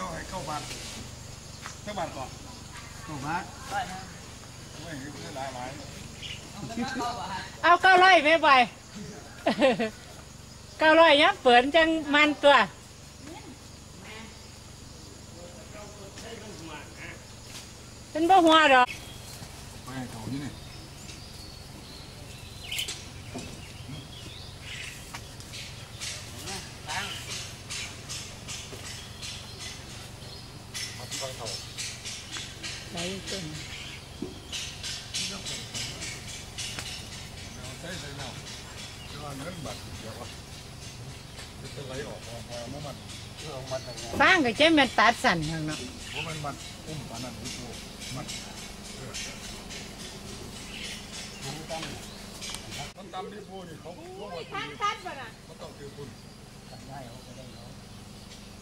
ยวให้เข้าบ้านเจ้าบ้านก่อนก็ว่าไม่เห็นหลายหลายเอาเก้าร้อยไม่ไปเก้าร้อยยังเปิดจังมันตัวเป็นบ่หัวดอก เดี๋ยวว่าจะไหลออกออกมาเมื่อมัน เรื่องมันอะไร ฟางก็ใช้แม่นตัดสั่นข้างเนาะ เพราะมันมันอุ้มปานนั้นอุ้มตัวมันมั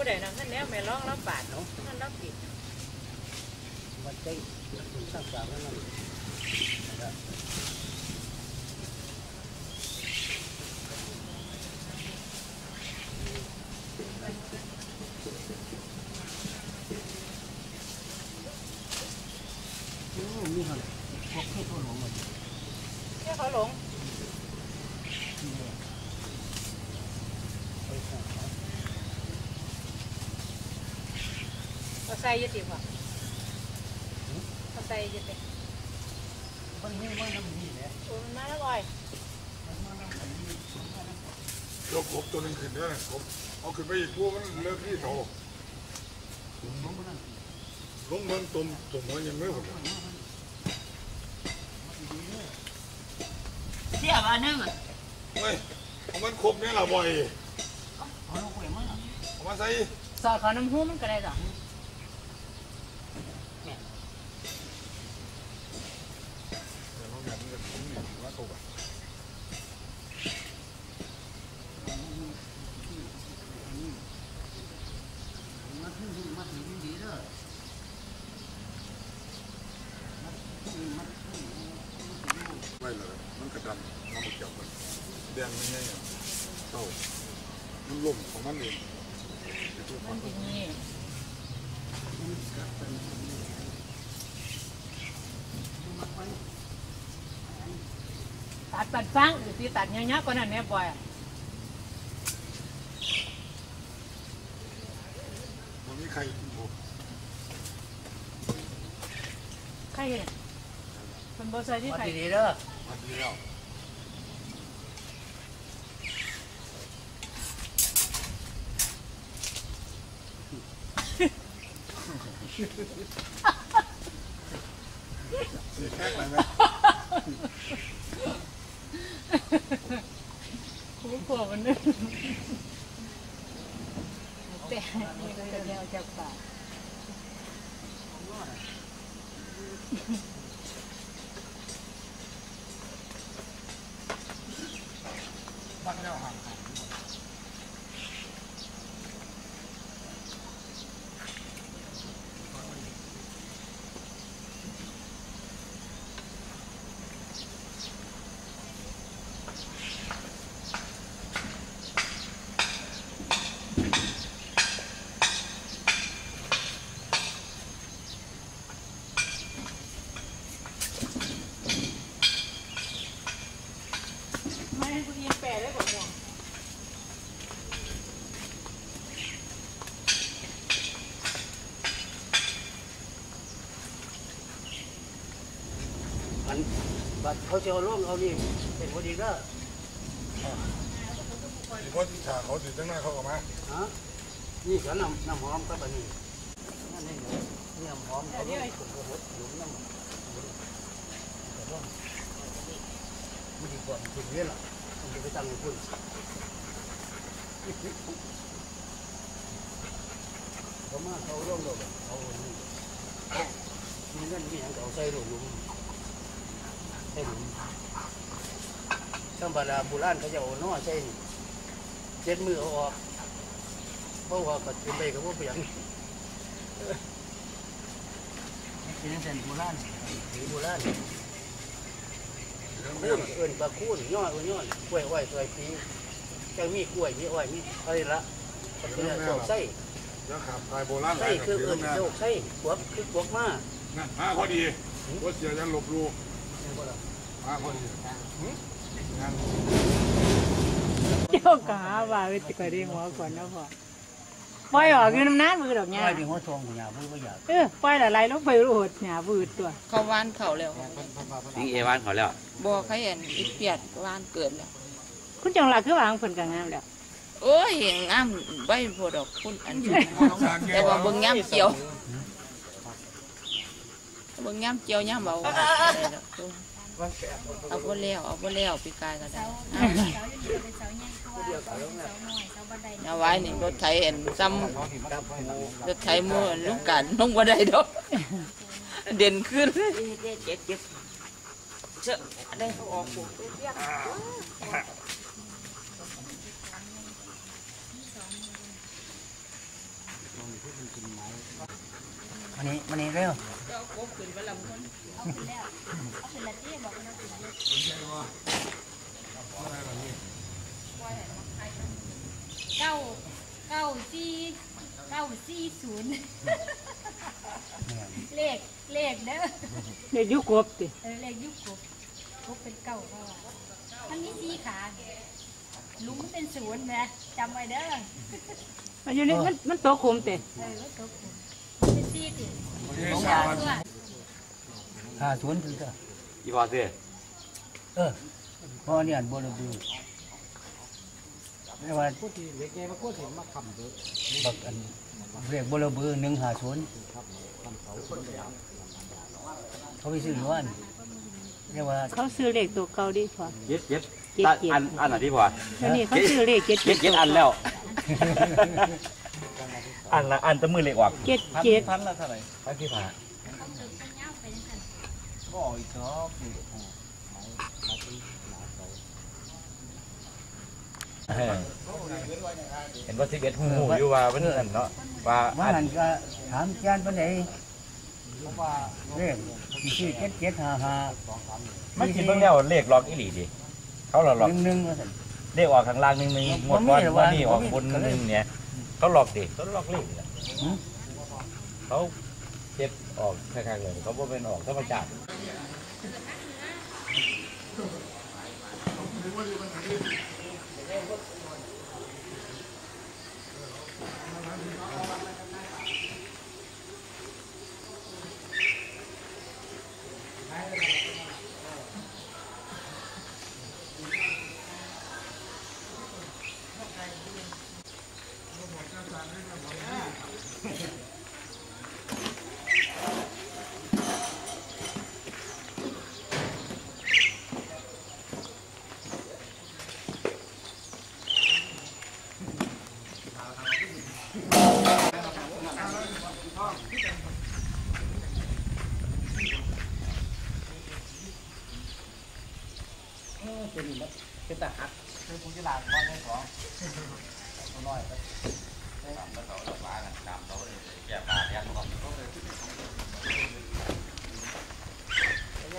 ผู้ใดนั่นนั่นแนวแม่ร้องแล้วบาดเนาะนั่นรับผิดมันได้ถึงสักสามแล้วนั่นโอ้มีอะไรพวกที่เขาหลงมัน แค่เขาหลง ไปสั่งเขา เขาใส่อยี่ติบ่เขาใส่อยี่ติมันไม่มาทำนี่แหละโอ้มันมาแล้วบ่อยยกกบตัวนึงขึ้นด้วยกบเอาขึ้นไปอีกพวกมันเลิกที่โตมันก็นั่นลงเมืองตุ่มตุ่มมันยังไม่หมดเสียบอันนึงอะเฮ้ยเอามันครบเนี่ยละบ่อยเอาลงไปมั้งเอามาใส่สอดเขาน้ำหูมันก็ได้ดอก เดี๋ยวเราแบบนี้ผม นี่ว่าตกอะมาถึงมาถึงดีเด้อไม่เลยมันกระดำน้ำมันเกี่ยวกันแดงไม่ใช่เนี่ยเต้ามันล่มของมันเอง ตัดปัดฟังหรือสิตัดเงี้ยๆกว่านั้นแม่บ่อยอะ มันมีใครโอ้ ใครเห็นมันบ่ใส่ที่ มา ใคร ดีเด้อ มาดีแล้ว สีแค่ไหนไหม คุ้มกว่ามันนึงแต่นี่ก็จะแนวจากป่าบ้านเราห่างกัน ม่ให้ผู้หญิงแปลได้กว่าหม่วง มันบัดเขาจะเอาล่มเอานี่เป็นพอดีเด้อ ที่พ่อที่ฉาเขาติดตั้งหน้าเขาออกมา ฮะนี่ก็น้ำน้ำหอมกับอันนี้นั่นนี่น้ำหอมเขาหลุมน้ำ ก่อนถึงนี่แหละ มันจะไปตั้งอยู่พุ่นเขามาเขาร่วมเราเขานี่มีเงินมีอย่างเขาใส่หลุมใส่หลุมธรรมดาโบราณเขาจะเอาน้อใส่เจ็ดมือเอาออกเพราะว่าปัจจุบันเขาบ่เปลี่ยนเป็นเส้นโบราณสีโบราณ คูนเอิ้นปลาคูนย่อเอิ้นย่อกล้วยอ้อยซอยปีจังมีกล้วยมีอ้อยมีอะไรละก็คือโชคไส้แล้วขับทายโบราณไส้คือเอิ้นโชคไส้บวกคือบวกมากนั่นมาพอดีว่าเสียจะหลบลูมาพอดีเจ้ากาว่าไปติดกระดิ่งหัวก่อนนะพ่อ ปล่อยออกอยู่น้ำน้ำมือดอกหญ้าอ้อยเป็นหัวทองของยาบ่ว่าอยากเออปล่อยละลายลงไปรูดหญ้าบืดตัวเขาวานเขาแล้วนี่เอวานเขาแล้วบอกเขาเห็นอีเปียดวานเกิดแล้วคุณจังหลักคือวางเพิ่นก็งามแล้วโอ้ยงามใบโพดอกคุณอันนี้แต่ว่าเบิ่งงามเกี่ยวเบิ่งงามเกี่ยวยามเบา ได้ดอกเอาบ่แล้วเอาบ่แล้วปีกายก็ได้เอาไว้นี่รถไถเห็นซ้ำรถไถมือลุงกันลงบ่ได้ดอกเด่นขึ้นเจ็บเจ็บเจ็บเชื่อได้เขาออกปลูกมันนี่มันนี่เร็ว เก้าเก้าสี่เก้าสี่ศูนย์เลขเลขเด้อเด็กยุคกบติเออเลขยุคกบกบเป็นเก้าเพราะว่ามันมีสี่ขาเนี่ยหลุมเป็นศูนย์นะจำไว้เด้อมันอยู่นี่มันมันโตคุมติเออว่าตกเป็นสี่ติสสาามตัว หาสวนคือก็อีพอซื้อเออเพราะเนี่ยบ่ระบือไม่ว่าบักอันเรียกบ่ระบือ150เขาไปซื้ออยู่อันเรียกว่าเขาซื้อเลขตัวเก่าดีพอเจ็ดเจ็ดเจ็ดตัดเจ็ดอันอันไหนที่พอแล้วนี่เขาซื้อเลขเจ็ดเจ็ดเจ็ดอันแล้วอันละอันแตะมือเล็กออกเจ็ดเจ็ดพันละเท่าไหร่พันที่ผ่า เห็นว่าสิบเอ็ดหูอยู่ว่ามันอันเนาะว่าว่าอันนั่นก็ถามจานปานใดเรียกที่เจ็ดเจ็ดห้าห้ามันกินเบิ่งแล้วเลขล็อกอีหลีดิเขาหลอกหลอกหนึ่งหนึ่งว่าซั่น เลขออกข้างล่างหนึ่งหนึ่งหมดผมมีวันวันนี้ออกบนหนึ่งเนี่ยเขาหลอกดิเขาหลอกเลขนี่แหละหืม เขา เจ็บออกข้างๆเลยเขาบ่เป็นออกธรรมชาติ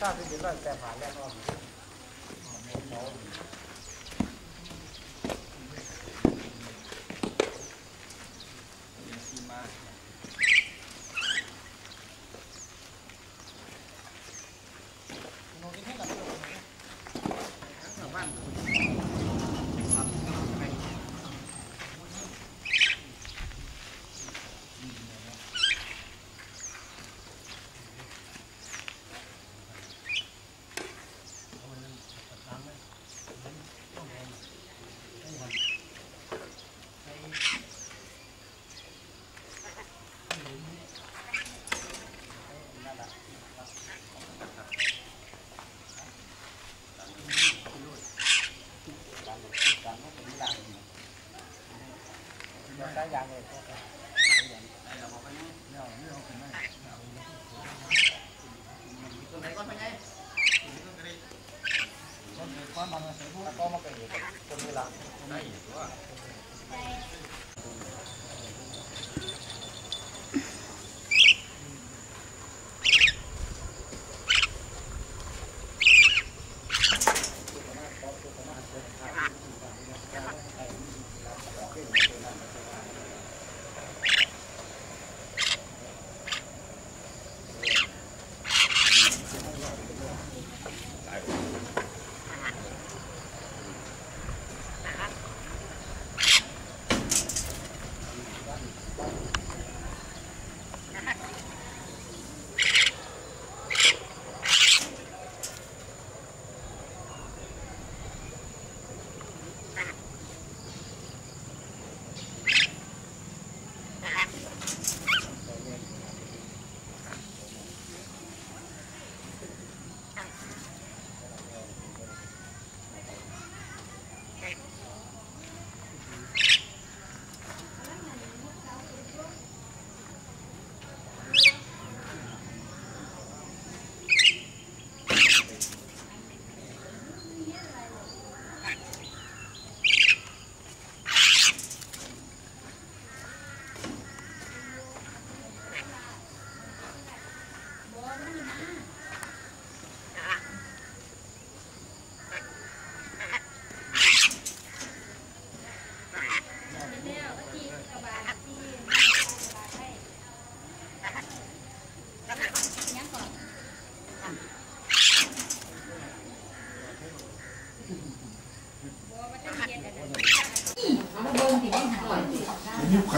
ห้า乱带บเอ็ดล้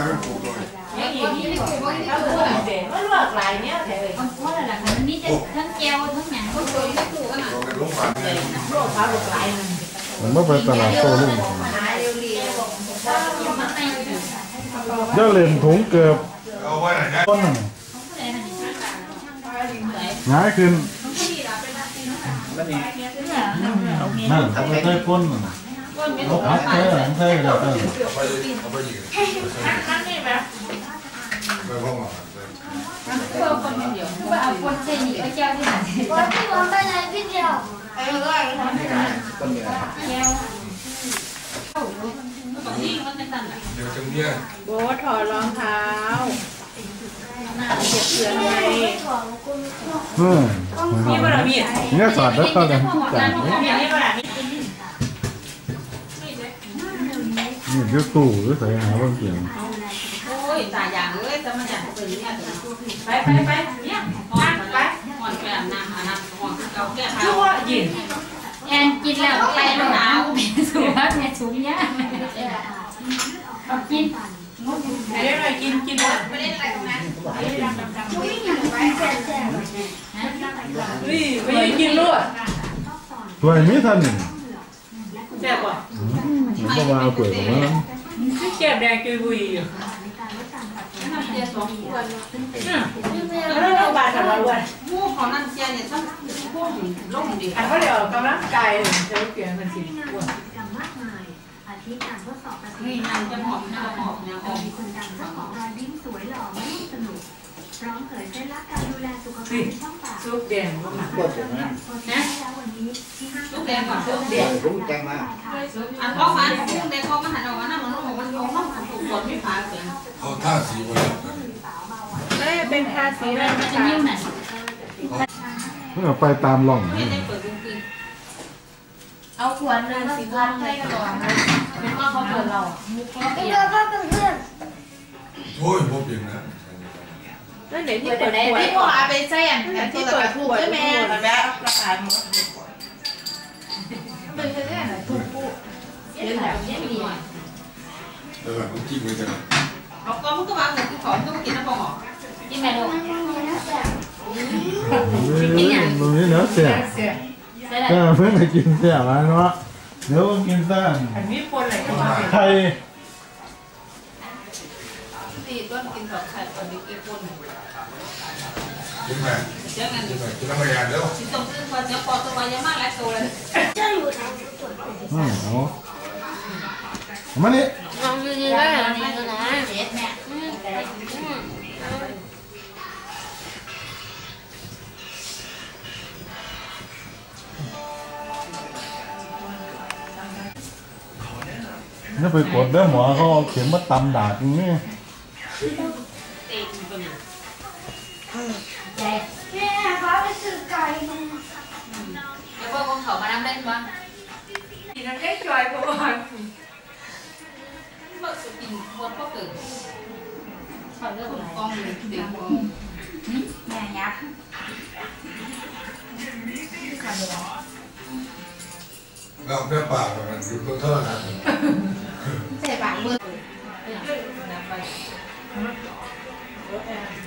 ยุคใครเป็นผมเลยมันหลากหลายเนี่ยแต่เลยว่าอะไรล่ะอันนี้จะทั้งแก้วทั้งหยังก็สวยทั้งตู้กันเราในโรงพยาบาลเนี่ยโรคเขาหลากหลายมันผมว่ไปตลาดโต้รุ่งหายเร็วเดี๋ยวเล่นถุงเกือบต้นหนึ่งง่ายขึ้นนั่นเขาไปใต้ก้นน่ะ เขาพักเท่าไหร่เท่าไหร่เท่าไหร่ เอาไปเอาไปยิง นั่นนี่แบบ ไปห้องอาหารเลย ว่าเอาคนเส้นนี่เอาแก้วที่ไหนว่าที่วางไปไหนพี่เดียว ไอ้เอ้ย แก้ว เดี๋ยวจังเนี่ย โบถอดรองเท้าเจ็บเสือไง เออ มีบารมี เนี่ยสอดแล้วก็เลยจัด มีนี่บา นี่เดี๋ยวตู้หรือใส่หาบางเสียง โอ้ยตายอย่างเอ้ยจะมาจากเป็นเนี่ยไปไปไปเนี่ยนั่งไป ก่อนไปอาบน้ำอาบน้ำก่อนเก่าแก้เท้า ชั่วยิน แอนกินแล้วไปแล้วหนาวสูงแม่สูงยากเอากิน ไอ้เรื่องอะไรกินกินหมดไม่ได้อะไรตรงนั้นนี่ไปยืนกินลวด ตัวนี้ท่านหนึ่ง แซ่บป่ะ ผมก็ว่าเปิดออกมาแล้วแก้มแดงจุยบุยอยู่แล้วเราบานกับเราด้วยหมู่ของนั่นเสียเนี่ยต้องพวกลงดีอันเขาเดี๋ยวกำลังกายจะเปลี่ยนเป็นสีอ้วนนี่นางจะหอมหน้าหอมเนี่ยหอมคนดังเจ้าของรอยยิ้มสวยหล่อไม่สนุกพร้อมเผยเคล็ดลับการดูแลสุขภาพในช่องปาก ซุปแดงก็มานะวันนี้ที่ห้างลูกแดงก่อนลูกแดงอันพ่อมันลูกแดงพ่อมันหันออกมาหน้ามันลูกมันเอาน้องถูกกดไม่พาเสียงเอาท่าสีไว้เอ้เป็นทาสีอะไรมันนะจะคะยิ้มน่ะเมื่อไปตามร่องไม่ได้เปิดวงกินเอาขวดนึงสีทองให้ก่อนเป็นว่าเขาเปิดเราโอ้ยพวกเปลี่ยนนะนั่นเดี๋ยวที่เปิดขวดที่พ่อเอาไปใส่อันที่เปิดขวดแม่แบบราคาหมดเป็นแค่ไหนถูกปุ๊เย็นแบบเย็นดีเออมันจิ้มไว้จังเอาก็มันก็วางเลยคือของต้องกินน้ำปองกินแม่ลูกตรงนี้เนื้อเสียเสียใช่แล้วก็เพื่อนไปกินเสียมาเนาะ เดี๋ยวกินซ่าน อันนี้ปนอะไรก็มา ไข่ ตีต้นกินสองไข่ตอนนี้กินคน กินไหม เจ้าเงิน กินไหมกินน้ำมันยาเด้อ สิต้องซื้อคนเจ้าปอตัวยังมากแล้วตัวเลย อืมเอาเอามานี่ ลองดีๆได้เหรอนี่ก็นะเด็ดแม่ เ นี่ไปกดเด้อหมอเขาเอาเข็มมาตำดาดอย่างนี้ แม่ฟ้าไปซื้อไก่มาเดี๋ยวพวกเขามานั่งเล่นบ้าง กินน้ำเล็กจอยก่อน เมื่อกินคนก็เกิดเขาเริ่มกองเลยเด็กกองแม่ยับ เราแม่ปากมัน Jangan. Jangan. Kita bayar dulu. Sistem tu buat jempol tu banyak malah tu lah. Hmm. Oh. Mana? Yang ni lah. nó phải cột đó mà họ kiếm mất tâm đạt ừ. như Đẹp Yeah, có cái sự cày Để cô con thử mà nằm lên mà. Thì nó chết rồi cô rồi Mợ sự tình muốn có tử Phải đỡ cùng con mình tiếng của Nhà nhạc Gặp cái bà mà mình dùng câu thơ này Sẽ bạn mưa Hãy subscribe cho kênh Ghiền Mì Gõ Để không bỏ lỡ những video hấp dẫn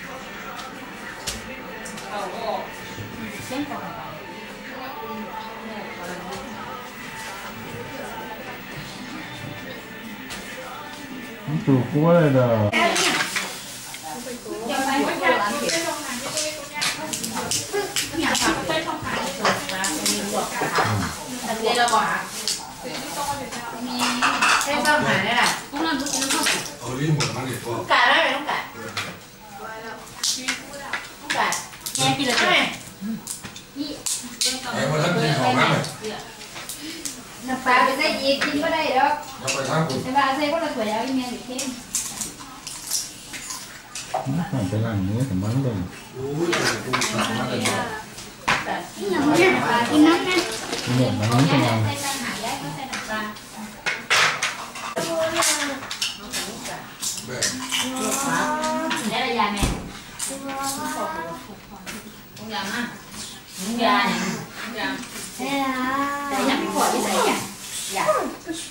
怒られた。Cả đây này không cả. Không cả. Nghe kia là cái này. em có thân chi gì? Chín có đây được. Nạp bà tháng cùng bà dây có là tuổi áo đi mẹ được thêm. Nó còn làng nữa thì bán đây. Ui cũng sẵn mắt đây rồi. cái nấm nè cái nấm nè cái nấm nè cái nấm nè Dạ. Để nhặt cái vỏ như thế nhỉ? Dạ.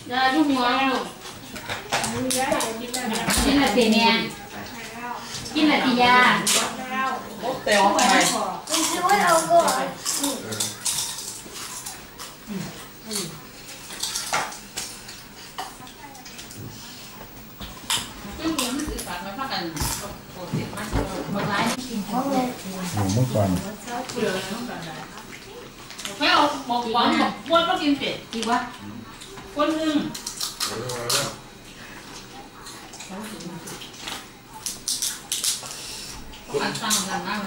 Dạ, dùng ngon luôn. Chính là tiền nè. Chính là tiền da. Bóp tèo không mày. Con chuối đâu cô ạ? Một món quà. ได้ระยะแม่ต้องยามาต้องยาเนี่ยต้องยา เอ้ย แต่ยังไม่พอที่ใส่ยา อย่าย าลูกหัวลูก กินละตีเมียกินละตียา เตียวไป คุณซื้อว่าเราก่อน ซึ่งมันคือฝากไว้พักกันโปรตีนมากบางรายกินเขาเลย หมูเมื่อก่อน ไม่เอาบอกหวานบอกบ้วนก็กินเป็ดดีวะคนหนึ่ง อันตั้งกันนั่ง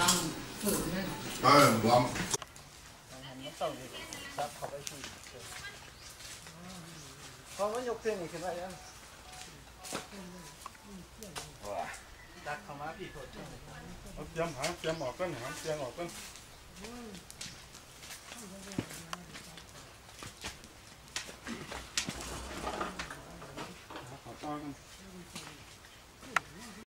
รังถือเลย ป้าบอม เขาไม่ยกเส้นนี่ขึ้นมายังดักเข้ามาพี่โทษ เอาเตรียมหางเตรียมออกกันหางเตรียมออกกัน Thank you.